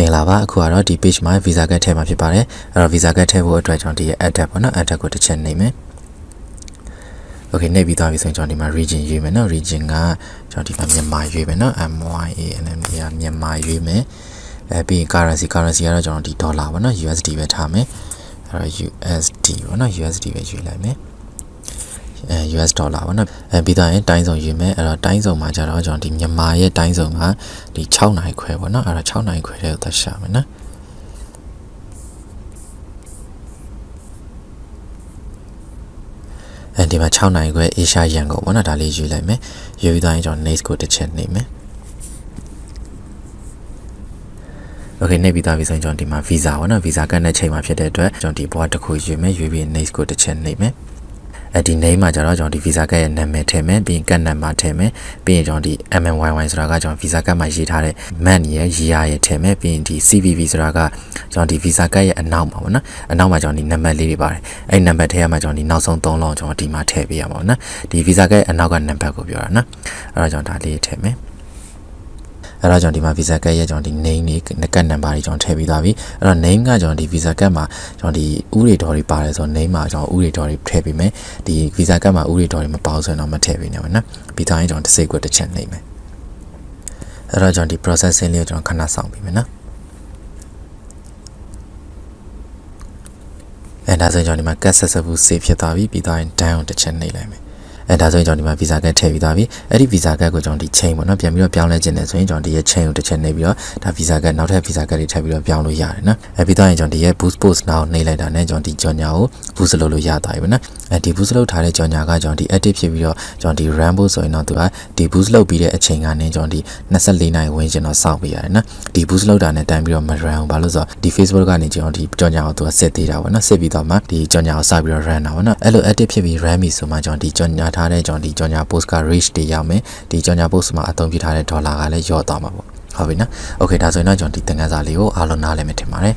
မင်္ဂလာပါအခုကတော့ဒီ page မှာ visa card ထည့်မှာဖြစ်ပါတယ်အဲ့တော့ visa card ထည့်ဖို့အတွက်ကျွန်တော်ဒီရဲ့ add tab ပေါ့နော် add tab ကိုတစ်ချက်နှိပ်မယ် okay နှိပ်ပြီးသွားပြီဆိုရင်ကျွန်တော်ဒီမှာ region ရွေးမယ်နော် region ကကျွန်တော်ဒီမှာမြန်မာရွေးမယ်နော် MYANM ကမြန်မာရွေးမယ်အဲပြီးရင် currency currency ကတော့ကျွန်တော်ဒီ dollar ပေါ့နော် USD ပဲထားမယ်အဲ့တော့ USD ပေါ့နော် USD ပဲရွေးလိုက်မယ်အဲ US ဒေါ်လာပေါ့နော်အဲပြီးတော့ရင်တိုင်းစုံယူမယ်အဲ့တော့တိုင်းစုံမှာကျတော့ကျွန်တော်ဒီမြန်မာရဲ့တိုင်းစုံကဒီ6နိုင်ခွဲပေါ့နော်အဲ့တော့6နိုင်ခွဲတဲ့ကိုသက်ရှာမယ်နော်အဲဒီမှာ6နိုင်ခွဲ Asia ရန်ကုန်ပေါ့နော်ဒါလေးယူလိုက်မယ်ယူပြီးတော့ရင်ကျွန်တော် next ကိုတစ်ချက်နေမယ် Okay နေပြီးသားပြီဆိုရင်ကျွန်တော်ဒီမှာ visa ပေါ့နော် visa ကတ်တဲ့ချိန်မှာဖြစ်တဲ့အတွက်ကျွန်တော်ဒီဘွားတစ်ခုယူမယ်ယူပြီး next ကိုတစ်ချက်နေမယ် အဲဒီ name မှာကျတော့ကျွန်တော်ဒီ visa ကတ်ရဲ့နာမည်ထည့်မယ်ပြီးရင်ကတ်နံပါတ်ထည့်မယ်ပြီးရင်ကျွန်တော်ဒီ MMYY ဆိုတာကကျွန်တော် visa ကတ်မှာရေးထားတဲ့ man ရဲ့ year ရဲ့ထည့်မယ်ပြီးရင်ဒီ CVV ဆိုတာကကျွန်တော်ဒီ visa ကတ်ရဲ့အနောက်မှာပေါ့နော်အနောက်မှာကျွန်တော်ဒီနံပါတ်လေးတွေပါတယ်အဲဒီနံပါတ်ထည့်ရမှာကျွန်တော်ဒီနောက်ဆုံး3လုံးကျွန်တော်ဒီမှာထည့်ပေးရမှာပေါ့နော်ဒီ visa ကတ်ရဲ့အနောက်ကနံပါတ်ကိုပြောတာနော်အဲ့တော့ကျွန်တော်ဒါလေးထည့်မယ် အဲ့တော့ကျွန်တော်ဒီမှာ visa card ရဲ့ကျွန်တော်ဒီ name တွေ card number တွေကျွန်တော်ထည့်ပြီးသားပြီအဲ့တော့ name ကကျွန်တော်ဒီ visa card မှာကျွန်တော်ဒီဥတွေတော်တွေပါတယ်ဆိုတော့ name မှာကျွန်တော်ဥတွေတော်တွေထည့်ပေးမယ်ဒီ visa card မှာဥတွေတော်တွေမပေါဆိုရင်တော့မထည့်ပေးနဲ့ပါနော်ပြီးသားရင်ကျွန်တော်တစ်စိတ်ကွက်တစ်ချက်နှိပ်မယ်အဲ့တော့ကျွန်တော်ဒီ processing လေးကိုကျွန်တော်ခဏစောင့်ပြီးမယ်နော်အဲဒါဆိုရင်ကျွန်တော်ဒီမှာ card successful save ဖြစ်သွားပြီပြီးသားရင် down ကိုတစ်ချက်နှိပ်လိုက်မယ် အဲဒါဆိုရင်ကျွန်တော်ဒီမှာ visa card ထည့်ပြီးသားပြီအဲ့ဒီ visa card ကိုကျွန်တော်ဒီ chain ပေါ့နော်ပြန်ပြီးတော့ပြောင်းလဲခြင်းတယ်ဆိုရင်ကျွန်တော်ဒီရဲ့ chain ကိုတစ်ချက်နှိပ်ပြီးတော့ဒါ visa card နောက်ထပ် visa card တွေထည့်ပြီးတော့ပြောင်းလို့ရတယ်နော်အဲပြီးတော့ရင်ကျွန်တော်ဒီရဲ့ boost post now နှိပ်လိုက်တာနဲ့ကျွန်တော်ဒီကြော်ညာကို boost လုပ်လို့ရသွားပြီပေါ့နော်အဲဒီ boost လုပ်ထားတဲ့ကြော်ညာကကျွန်တော်ဒီ active ဖြစ်ပြီးတော့ကျွန်တော်ဒီ rambo ဆိုရင်တော့သူကဒီ boost လုပ်ပြီးတဲ့အချိန်ကနေကျွန်တော်ဒီ24နိုင်ဝန်းကျင်တော့စောင့်ပေးရတယ်နော်ဒီ boost လုပ်တာနဲ့တိုင်ပြီးတော့မ run ဘူးဘာလို့ဆိုတော့ဒီ Facebook ကနေကျွန်တော်ဒီကြော်ညာကိုသူကစစ်သေးတာပေါ့နော်စစ်ပြီးတော့မှဒီကြော်ညာကိုစပြီးတော့ run တာပေါ့နော်အဲ့လို active ဖြစ်ပြီး run ပြီဆိုမှကျွန်တော်ဒီကြော်ညာထတဲ့ကျွန်တော်ဒီကြော်ညာ post က reach တွေရောက်မယ်ဒီကြော်ညာ post မှာအသုံးပြုထားတဲ့ဒေါ်လာကလည်းရော့သွားမှာပေါ့ဟုတ်ပြီနော်โอเคဒါဆိုရင်တော့ကျွန်တော်ဒီသင်ခန်းစာလေးကိုအားလုံးနားလည်မယ်ထင်ပါတယ်